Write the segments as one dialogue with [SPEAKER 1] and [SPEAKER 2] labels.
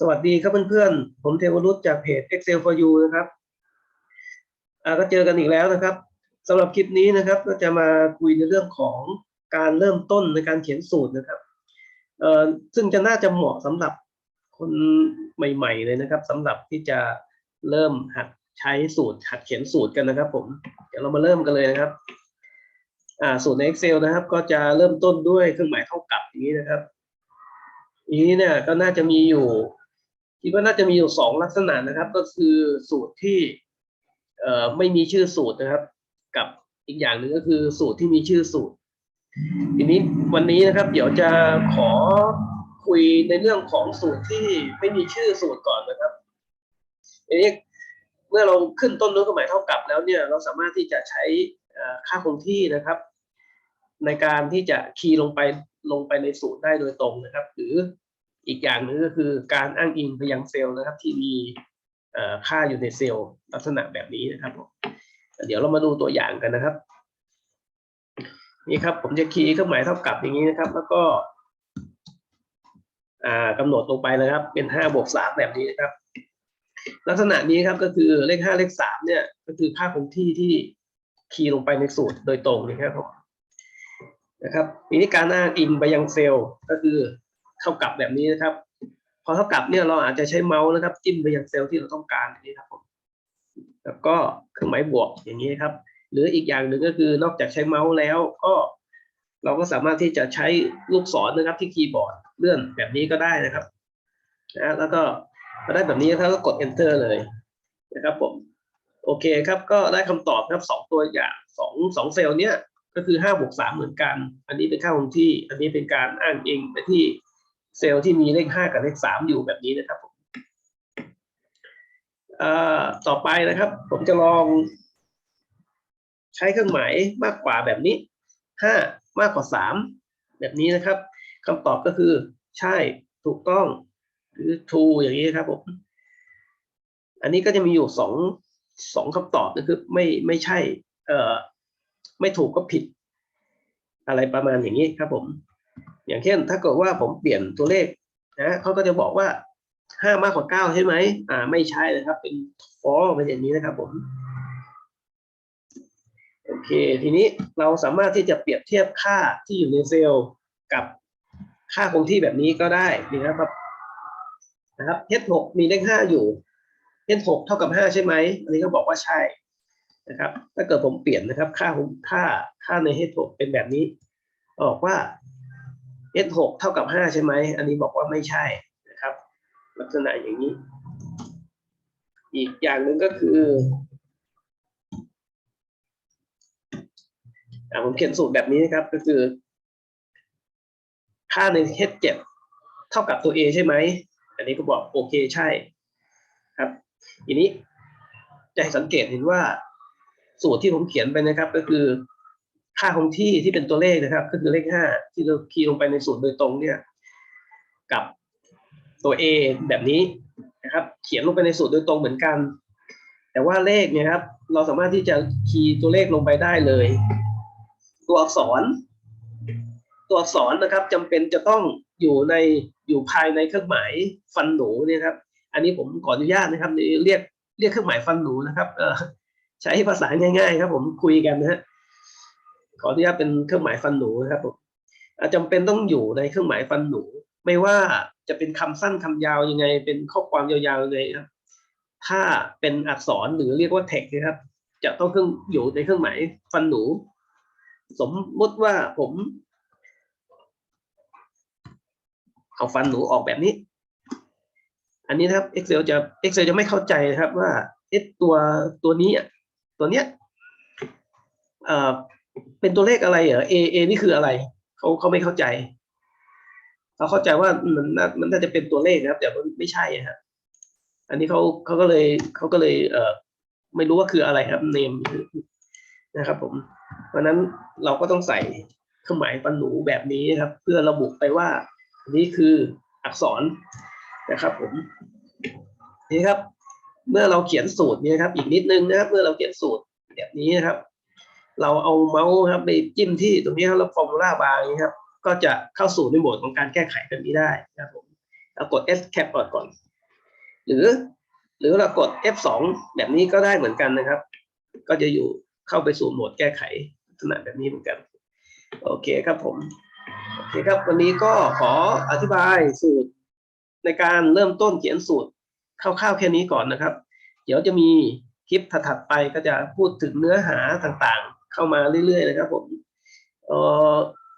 [SPEAKER 1] สวัสดีครับเพื่อนๆ ผมเทวรุตจากเพจ Excel for you นะครับก็เจอกันอีกแล้วนะครับสำหรับคลิปนี้นะครับก็จะมาคุยในเรื่องของการเริ่มต้นในการเขียนสูตรนะครับซึ่งจะน่าจะเหมาะสำหรับคนใหม่ ๆ เลยนะครับสำหรับที่จะเริ่มหัดใช้สูตรหัดเขียนสูตรกันนะครับ ผมเดี๋ยวเรามาเริ่มกันเลยนะครับสูตรใน Excel นะครับ ก็จะเริ่มต้นด้วยเครื่องหมายเท่ากับอย่างนี้นะครับทีนี้เนี่ยก็น่าจะมีอยู่ คิดว่าน่าจะมีอยู่สองลักษณะนะครับ ก็คือสูตรที่เอ่อไม่มีชื่อสูตรนะครับ กับอีกอย่างหนึ่งก็คือสูตรที่มีชื่อสูตร ทีนี้วันนี้นะครับ เดี๋ยวจะขอคุยในเรื่องของสูตรที่ไม่มีชื่อสูตรก่อนนะครับทีนี้เมื่อเราขึ้นต้นด้วยเครื่องหมายเท่ากับแล้วเนี่ย เราสามารถที่จะใช้ค่าคงที่นะครับ ในการที่จะคีย์ลงไปลงไปในสูตรได้โดยตรงนะครับ หรือ อีกอย่างหนึ่งก็คือการอ้างอิงไปยังเซลล์นะครับ ที่มีค่าอยู่ในเซลล์ลักษณะแบบนี้นะครับ เดี๋ยวเรามาดูตัวอย่างกันนะครับ นี่ครับผมจะคีย์เครื่องหมายเท่ากับอย่างนี้นะครับ แล้วก็อ่ากำหนดลงไปนะครับ เป็นห้าบวกสามแบบนี้นะครับ ลักษณะนี้ครับก็คือเลขห้าเลขสามเนี่ย ก็คือค่าคงที่ที่คีย์ลงไปในสูตรโดยตรงนะครับผมนะครับทีนี้การอ้างอิงไปยังเซลล์ก็คือ เท่ากับแบบนี้นะครับ พอเท่ากับเนี่ยเราอาจจะใช้เมาส์นะครับ จิ้มไปยังเซลล์ที่เราต้องการนี้ครับผมแล้วก็เครื่องหมายบวกอย่างนี้ครับ หรืออีกอย่างหนึ่งก็คือนอกจากใช้เมาส์แล้วก็เราก็สามารถที่จะใช้ลูกศรนะครับที่คีย์บอร์ดเลื่อนแบบนี้ก็ได้นะครับนะแล้วก็พอได้แบบนี้นะครับก็กด enter เลยนะครับผมโอเคครับก็ได้คำตอบครับสองตัวอย่างสองสองเซลล์เนี้ยก็คือห้าบวกสามเหมือนกัน อันนี้เป็นค่าคงที่ อันนี้เป็นการอ้างอิงไปที่ เซลล์ที่มีเลขห้ากับเลขสามอยู่แบบนี้นะครับผมต่อไปนะครับ ผมจะลองใช้เครื่องหมายมากกว่าแบบนี้ห้ามากกว่าสามแบบนี้นะครับคำตอบก็คือ ใช่ถูกต้อง หรือ true อย่างนี้ครับผมอันนี้ก็จะมีอยู่สองสองคำตอบนะครับไม่ไม่ใช่ เอ่อไม่ถูกก็ผิด อะไรประมาณอย่างนี้ครับผม อย่างเช่น ถ้าเกิดว่าผมเปลี่ยนตัวเลขนะเขาก็จะบอกว่าห้ามากกว่าเก้าใช่ไหมอ่า ไม่ใช่นะครับ เป็นฟอเป็นอย่างนี้นะครับผมโอเค ทีนี้เราสามารถที่จะเปรียบเทียบค่าที่อยู่ในเซลล์กับค่าคงที่แบบนี้ก็ได้นี่นะครับนะครับ H6 มีเลขห้าอยู่ H6 เท่ากับห้าใช่ไหมอันนี้ก็บอกว่าใช่นะครับ ถ้าเกิดผมเปลี่ยนนะครับ ค่าค่าค่าใน H6 เป็นแบบนี้บอกว่า H6 เท่ากับ5ใช่ไหม อันนี้บอกว่าไม่ใช่นะครับ ลักษณะอย่างนี้ อีกอย่างหนึ่งก็คืออผมเขียนสูตรแบบนี้นะครับ ก็คือ ค่าใน H7 เท่ากับตัว A ใช่ไหม อันนี้ก็บอกโอเคใช่ครับทีนี้จะให้สังเกตเห็นว่าสูตรที่ผมเขียนไปนะครับ ก็คือ ค่าคงที่ที่เป็นตัวเลขนะครับก็คือเลขห้าที่เราคีย์ลงไปในสูตรโดยตรงเนี่ยกับตัว A แบบนี้นะครับ เขียนลงไปในสูตรโดยตรงเหมือนกัน แต่ว่าเลขเนี่ยครับ เราสามารถที่จะคีย์ตัวเลขลงไปได้เลย ตัวอักษร ตัวอักษรนะครับจำเป็นจะต้องอยู่ในอยู่ภายในเครื่องหมายฟันหนูเนี่ยครับ อันนี้ผมขออนุญาตนะครับเรียกเรียกเครื่องหมายฟันหนูนะครับใช้ภาษาง่าย ๆ ครับ ผมคุยกันนะฮะ ออนุญาตเป็นเครื่องหมายฟันหนูนะครับผมอาจำเป็นต้องอยู่ในเครื่องหมายฟันหนู ไม่ว่าจะเป็นคำสั้นคำยาวยังไง เป็นข้อความยาวๆยังไงครับ ถ้าเป็นอักษรหรือเรียกว่า text นะครับ จะต้องเครื่องอยู่ในเครื่องหมายฟันหนู สมมติว่าผมเอาฟันหนูออกแบบนี้ อันนี้นะครับ Excel จะ Excel จะไม่เข้าใจนะครับว่าเอ๊ะตัวตัวนี้อะตัวเนี้ย เป็นตัวเลขอะไรเหรอ A A นี่คืออะไรเขาเขาไม่เข้าใจเขาเข้าใจว่ามันน่ามันน่าจะเป็นตัวเลขนะครับ แต่มันไม่ใช่ครับอันนี้เขาเขาก็เลยเขาก็เลย เออไม่รู้ว่าคืออะไรครับเนมนะครับ ผม เพราะนั้นเราก็ต้องใส่เครื่องหมายปันหนูแบบนี้ครับ เพื่อระบุไปว่านนี้คืออักษรนะครับ ผมนี่ครับ เมื่อเราเขียนสูตรนี้ครับ อีกนิดนึงนะครับ เมื่อเราเขียนสูตรแบบนี้นะครับ เราเอาเมาส์ครับไปจิ้มที่ตรงนี้ครับแล้วฟอร์มูลาบาร์นี้ครับก็จะเข้าสู่ในโหมดของการแก้ไขแบบนี้ได้นะครับผมเรากด escape ก่อนก่อน หรือ หรือเรากด F2 แบบนี้ก็ได้เหมือนกันนะครับ ก็จะอยู่เข้าไปสู่โหมดแก้ไขลักษณะแบบนี้เหมือนกัน โอเคครับผมโอเคครับ วันนี้ก็ขออธิบายสูตรในการเริ่มต้นเขียนสูตรคร่าวๆแค่นี้ก่อนนะครับ เดี๋ยวจะมีคลิปถัดๆไปก็จะพูดถึงเนื้อหาต่างๆ เข้ามาเรื่อยๆนะครับผม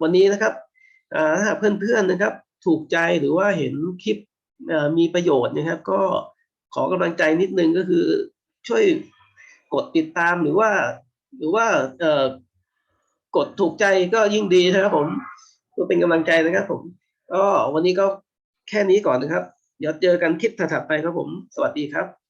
[SPEAKER 1] วันนี้นะครับถ้าเพื่อนๆนะครับ ถูกใจหรือว่าเห็นคลิปมีประโยชน์นะครับ ก็ขอกำลังใจนิดนึงก็คือช่วยกดติดตามหรือว่า หรือว่ากดถูกใจก็ยิ่งดีนะครับผมเพื่อเป็นกำลังใจนะครับผมก็วันนี้ก็แค่นี้ก่อนนะครับ เดี๋ยวเจอกันคลิปถัดๆไปครับผม สวัสดีครับ